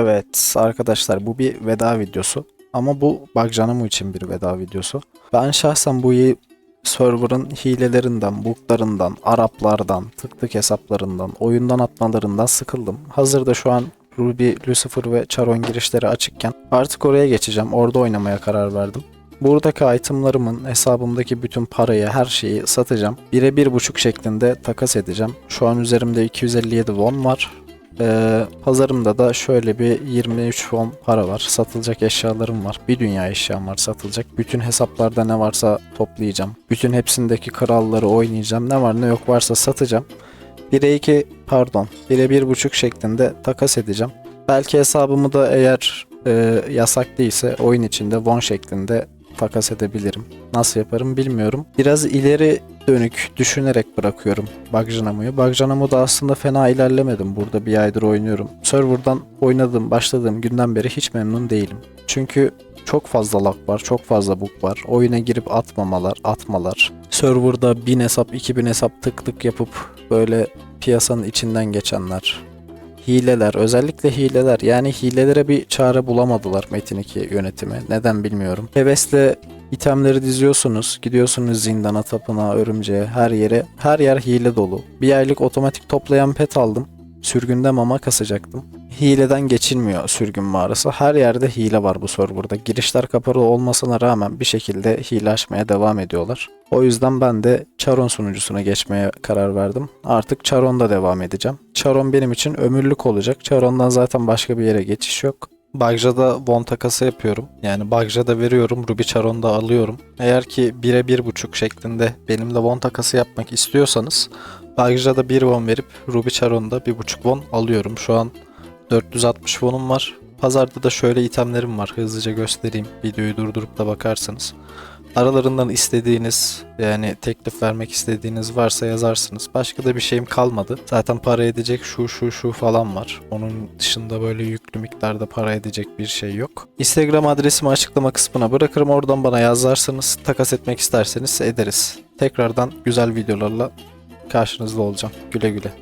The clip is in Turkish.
Evet arkadaşlar bu bir veda videosu. Ama bu Bagcanamu için bir veda videosu. Ben şahsen bu server'ın hilelerinden, buglarından, Araplardan, tık tık hesaplarından, oyundan atmalarından sıkıldım. Hazırda şu an Ruby, Lucifer ve Charon girişleri açıkken artık oraya geçeceğim. Orada oynamaya karar verdim. Buradaki itemlarımın, hesabımdaki bütün parayı, her şeyi satacağım. Bire bir buçuk şeklinde takas edeceğim. Şu an üzerimde 257 won var. Ee, pazarımda da şöyle bir 23 won para var. Satılacak eşyalarım var. Bir dünya eşyam var satılacak. Bütün hesaplarda ne varsa toplayacağım. Bütün hepsindeki kralları oynayacağım. Ne var ne yok varsa satacağım. 1'e 2 pardon 1'e 1.5 şeklinde takas edeceğim. Belki hesabımı da eğer e, yasak değilse oyun içinde won şeklinde takas edebilirim. Nasıl yaparım bilmiyorum. Biraz ileri dönük düşünerek bırakıyorum Bagcanamu'yu. Bagcanamu'da aslında fena ilerlemedim. Burada bir aydır oynuyorum. Server'dan oynadığım, başladığım günden beri hiç memnun değilim. Çünkü çok fazla lag var, çok fazla bug var. Oyuna girip atmamalar, atmalar. Server'da 1000 hesap, 2000 hesap tık tık yapıp böyle piyasanın içinden geçenler. Hileler, özellikle hileler. Yani hilelere bir çare bulamadılar Metin 2 yönetimi. Neden bilmiyorum. Hevesle itemleri diziyorsunuz. Gidiyorsunuz zindana, tapınağa, örümceğe, her yere. Her yer hile dolu. Bir aylık otomatik toplayan pet aldım. Sürgünde mama kasacaktım. Hileden geçilmiyor sürgün mağarası. Her yerde hile var bu serverda. Girişler kapalı olmasına rağmen bir şekilde hile açmaya devam ediyorlar. O yüzden ben de Charon sunucusuna geçmeye karar verdim. Artık Charon'da devam edeceğim. Charon benim için ömürlük olacak. Charon'dan zaten başka bir yere geçiş yok. Bagja'da won takası yapıyorum. Yani Bagja'da veriyorum, Ruby Charon'da alıyorum. Eğer ki 1'e 1.5 şeklinde benimle won takası yapmak istiyorsanız Bagja'da 1 won verip Ruby Charon'da 1.5 won alıyorum. Şu an 460 won'um var. Pazarda da şöyle itemlerim var. Hızlıca göstereyim. Videoyu durdurup da bakarsınız. Aralarından istediğiniz yani teklif vermek istediğiniz varsa yazarsınız. Başka da bir şeyim kalmadı. Zaten para edecek şu şu şu falan var. Onun dışında böyle yüklü miktarda para edecek bir şey yok. Instagram adresimi açıklama kısmına bırakırım. Oradan bana yazarsanız takas etmek isterseniz ederiz. Tekrardan güzel videolarla karşınızda olacağım. Güle güle.